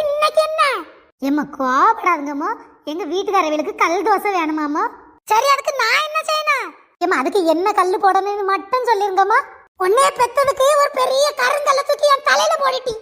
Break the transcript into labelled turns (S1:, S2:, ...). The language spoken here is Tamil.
S1: இன்னைக்கு என்ன? ஏம்மா கோபப்படாதுங்கம்மா எங்க வீட்டுக்காரர்களுக்கு கல் தோசை வேணுமாம்மா. சரி அதுக்கு நான் என்ன செய்யணும்? ஏம்மா அதுக்கு என்ன கல் போடணும்னு மட்டும் சொல்லிருங்கம்மா. உன்னைய பெத்ததுக்கு ஒரு பெரிய கருங்கல்ல தூக்கி என் தலையில போடிட்டி